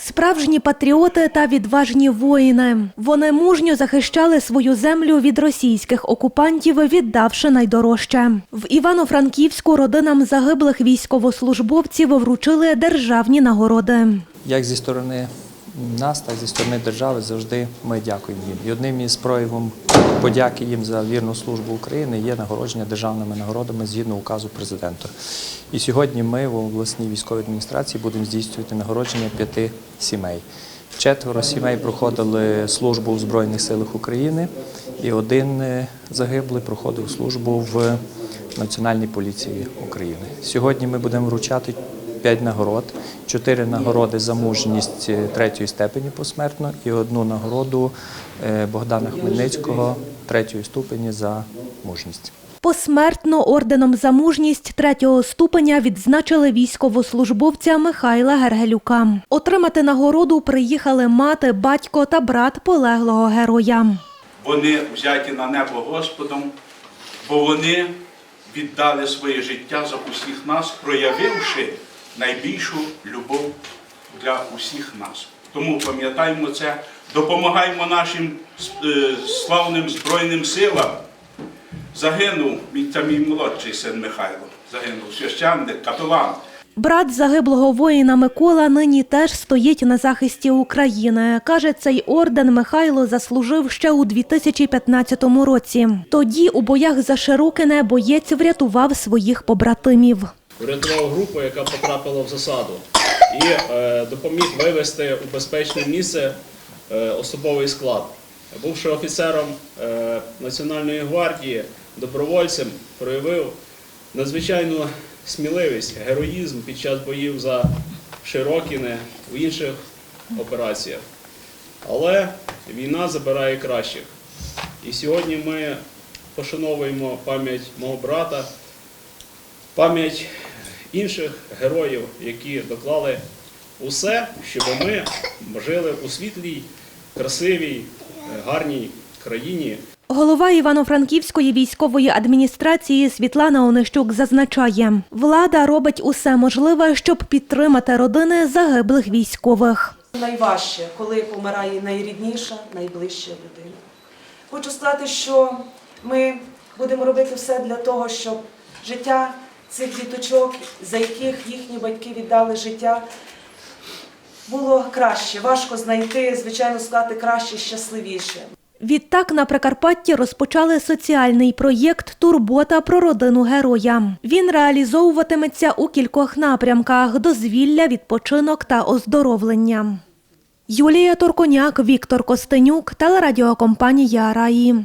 Справжні патріоти та відважні воїни. Вони мужньо захищали свою землю від російських окупантів, віддавши найдорожче. В Івано-Франківську родинам загиблих військовослужбовців вручили державні нагороди. Як зі сторони нас, так і зі сторони держави завжди ми дякуємо їм. І одним із проявом подяки їм за вірну службу України є нагородження державними нагородами згідно указу президента. І сьогодні ми в обласній військовій адміністрації будемо здійснювати нагородження п'яти сімей. Четверо сімей проходили службу в Збройних силах України, і один е, загиблий проходив службу в Національній поліції України. Сьогодні ми будемо вручати п'ять нагород, чотири нагороди за мужність е, третьої степені посмертно і одну нагороду е, Богдана Хмельницького третьої ступені за мужність. Посмертно орденом за мужність третього ступеня відзначили військовослужбовця Михайла Гергелюка. Отримати нагороду приїхали мати, батько та брат полеглого героя. Вони взяті на небо Господом, бо вони віддали своє життя за усіх нас, проявивши найбільшу любов для усіх нас. Тому пам'ятаємо це, допомагаємо нашим е, славним Збройним силам. Загинув це мій молодший син Михайло. Загинув священник, капелан. Брат загиблого воїна Микола нині теж стоїть на захисті України. Каже, цей орден Михайло заслужив ще у 2015 році. Тоді у боях за Широкине боєць врятував своїх побратимів. Врятував групу, яка потрапила в засаду, і е, допоміг вивести у безпечне місце е, особовий склад. Бувши офіцером е, Національної гвардії, добровольцем, проявив надзвичайну сміливість, героїзм під час боїв за Широкіне в інших операціях. Але війна забирає кращих. І сьогодні ми пошановуємо пам'ять мого брата, пам'ять інших героїв, які доклали усе, щоб ми жили у світлій, красивій, е, гарній країні. Голова Івано-Франківської військової адміністрації Світлана Онищук зазначає, влада робить усе можливе, щоб підтримати родини загиблих військових. Найважче, коли помирає найрідніша, найближча людина. Хочу сказати, що ми будемо робити все для того, щоб життя цих діточок, за яких їхні батьки віддали життя, було краще. Важко знайти, звичайно, сказати краще, щасливіше. Відтак на Прикарпатті розпочали соціальний проєкт Турбота про родину героя. Він реалізовуватиметься у кількох напрямках: дозвілля, відпочинок та оздоровлення. Юлія Торконяк, Віктор Костенюк, телерадіокомпанія Раї.